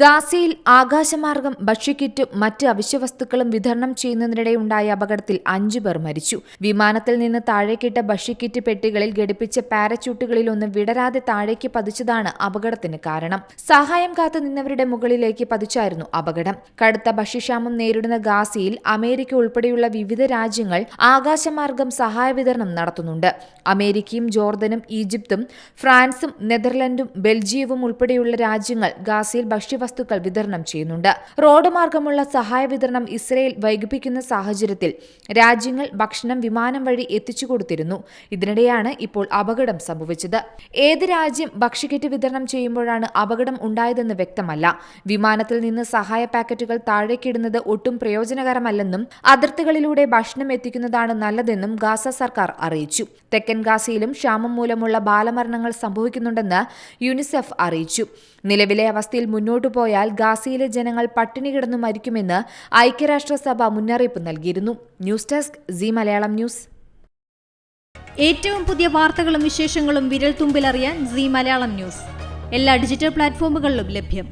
ഗാസയിൽ ആകാശമാർഗം ഭക്ഷ്യക്കിറ്റും മറ്റ് അവശ്യവസ്തുക്കളും വിതരണം ചെയ്യുന്നതിനിടെയുണ്ടായ അപകടത്തിൽ അഞ്ചു പേർ മരിച്ചു. വിമാനത്തിൽ നിന്ന് താഴേക്കിട്ട ഭക്ഷ്യക്കിറ്റ് പെട്ടികളിൽ ഘടിപ്പിച്ച പാരച്യൂട്ടുകളിലൊന്ന് വിടരാതെ താഴേക്ക് പതിച്ചതാണ് അപകടത്തിന് കാരണം. സഹായം കാത്തു നിന്നവരുടെ മുകളിലേക്ക് പതിച്ചായിരുന്നു അപകടം. കടുത്ത ഭക്ഷ്യക്ഷാമം നേരിടുന്ന ഗാസയിൽ അമേരിക്ക ഉൾപ്പെടെയുള്ള വിവിധ രാജ്യങ്ങൾ ആകാശമാർഗം സഹായ വിതരണം നടത്തുന്നുണ്ട്. അമേരിക്കയും ജോർദനും ഈജിപ്തും ഫ്രാൻസും നെതർലൻഡും ബെൽജിയവും ഉൾപ്പെടെയുള്ള രാജ്യങ്ങൾ ഗാസയിൽ ഭക്ഷ്യവസ്തുക്കൾ വിതരണം ചെയ്യുന്നുണ്ട്. റോഡ് മാർഗമുള്ള സഹായ വിതരണം ഇസ്രയേൽ വൈകിപ്പിക്കുന്ന സാഹചര്യത്തിൽ രാജ്യങ്ങൾ ഭക്ഷണം വിമാനം വഴി എത്തിച്ചു കൊടുത്തിരുന്നു. ഇതിനിടെയാണ് ഇപ്പോൾ അപകടം സംഭവിച്ചത്. ഏത് രാജ്യം ഭക്ഷ്യക്കിറ്റ് വിതരണം ചെയ്യുമ്പോഴാണ് അപകടം ഉണ്ടായതെന്ന് വ്യക്തമല്ല. വിമാനത്തിൽ നിന്ന് സഹായ പാക്കറ്റുകൾ താഴേക്കിടുന്നത് ഒട്ടും പ്രയോജനകരമല്ലെന്നും അതിർത്തികളിലൂടെ ഭക്ഷണം എത്തിക്കുന്നതാണ് നല്ലതെന്നും ഗാസ സർക്കാർ അറിയിച്ചു. തെക്കൻ ഗാസയിലും ക്ഷാമം മൂലമുള്ള ബാലമരണങ്ങൾ സംഭവിക്കുന്നുണ്ടെന്ന് യുനിസെഫ് അറിയിച്ചു. നിലവിലെ അവസ്ഥയിൽ മുന്നോട്ടു പോയാൽ ഗാസയിലെ ജനങ്ങൾ പട്ടിണി കിടന്നു മരിക്കുമെന്ന് ഐക്യരാഷ്ട്രസഭ മുന്നറിയിപ്പ് നൽകിയിരുന്നു. News desk C Malayalam news. ഏറ്റവും പുതിയ വാർത്തകളും വിശേഷങ്ങളും വിരൽ തുമ്പിലറിയാൻ സി മലയാളം ന്യൂസ്. എല്ലാ ഡിജിറ്റൽ പ്ലാറ്റ്ഫോമുകളിലും ലഭ്യം.